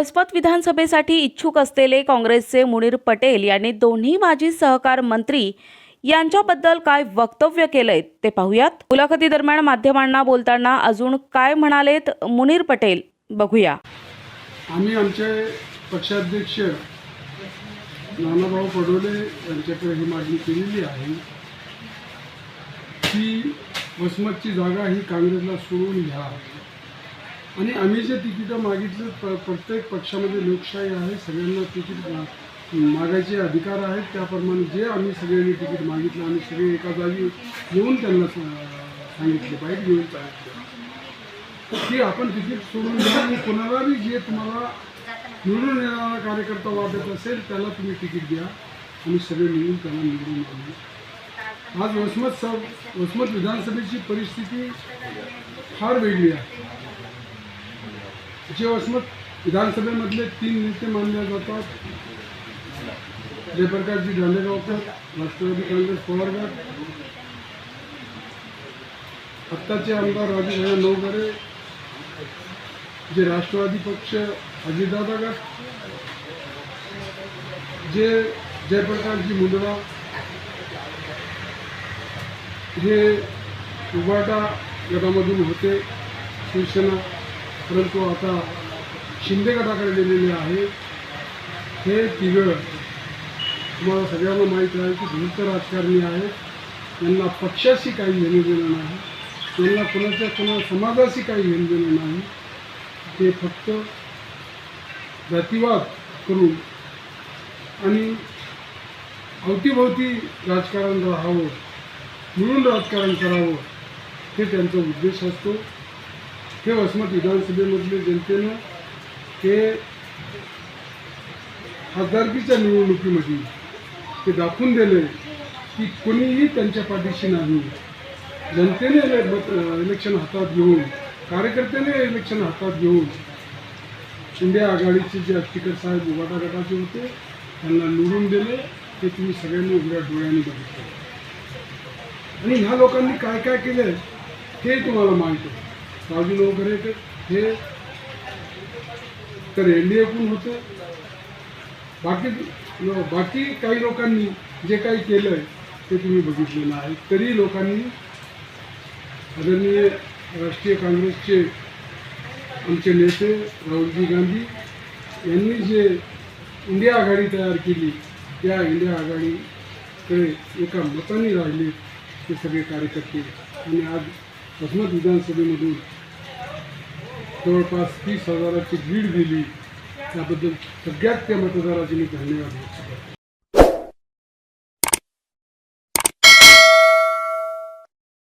वसमत विधानसभेसाठी इच्छुक असलेले काँग्रेसचे मुनीर पटेल यांनी दोन्ही माजी सहकार मंत्री यांच्याबद्दल काय वक्तव्य केलंय ते पाहूयात. मुलाखती दरम्यान माध्यमांना बोलताना अजून काय म्हणालेत मुनीर पटेल? बघूया. आम्ही आमचे पक्षाध्यक्ष नानाभाऊ पडोले यांच्याकडे ही मागणी केलेली आहे. की वसमतची जागा ही काँग्रेसला सोडून घ्या. आणि आम्ही जे तिकीटं मागितलं प प्रत्येक पक्षामध्ये लोकशाही आहे सगळ्यांना तिकीट मागायचे अधिकार आहेत. त्याप्रमाणे जे आम्ही सगळ्यांनी तिकीट मागितलं आम्ही सगळे एका जागी येऊन त्यांना सांगितले पाहिजे येऊन सांगितले. की आपण तिकीट सोडून द्या कोणालाही जे तुम्हाला निवडून येणारा कार्यकर्ता वाटत असेल त्याला तुम्ही तिकीट द्या. आणि सगळे मिळून त्यांना निवडून आणू. आज वसमत सब वसमत विधानसभेची परिस्थिती फार वेगळी आहे. जे वसमत विधानसभेमधले तीन नेते मानले जातात. जयप्रकाशजी दांडेगावकर राष्ट्रवादी काँग्रेस पवारगड आत्ताचे आमदार राजूभाई नवगरे जे राष्ट्रवादी पक्ष अजितदादा गट जे जयप्रकाशजी मुंडवा हे उबाटा गटामधून होते शिवसेना परंतु आता शिंदे गटाकडे गेलेले आहे. हे तिघं तुम्हाला सगळ्यांना माहीत आहे की भूत राजकारणी आहेत त्यांना पक्षाशी काही घेणं देणं नाही. त्यांना कोणाच्या कोणा समाजाशी काही घेणं देणं नाही. ते फक्त जातीवाद करून आणि अवतीभोवती राजकारण राहावं मिळून राजकारण करावं हे त्यांचा उद्देश असतो. हे वसमत विधानसभेमधले जनतेनं हे खासदारकीच्या निवडणुकीमध्ये ते दाखवून दिले की कोणीही त्यांच्या पाठीशी नाही जनतेने इले- इलेक्शन हातात घेऊन कार्यकर्त्याने इलेक्शन हातात घेऊन इंडिया आघाडीचे जे अष्टीकर साहेब उभाटा गटाचे होते त्यांना निवडून दिले ते तुम्ही सगळ्यांनी उघड्या डोळ्यांनी बघितलं आणि ह्या लोकांनी काय काय केलं ते तुम्हाला माहीत आहे राजू नवकरे हे तर एन डी एकडून होतं. बाकी बाकी काही लोकांनी जे काही केलं आहे ते तुम्ही बघितलेलं आहे. तरी लोकांनी आदरणीय राष्ट्रीय काँग्रेसचे आमचे नेते राहुलजी गांधी यांनी जे इंडिया आघाडी तयार केली त्या इंडिया आघाडीकडे एका मताने राहिले ते सगळे कार्यकर्ते. आणि आज वसमत विधानसभेमधून जवळपास तीस हजाराची भीड दिली त्याबद्दल सगळ्यात त्या मतदाराचे मी धन्यवाद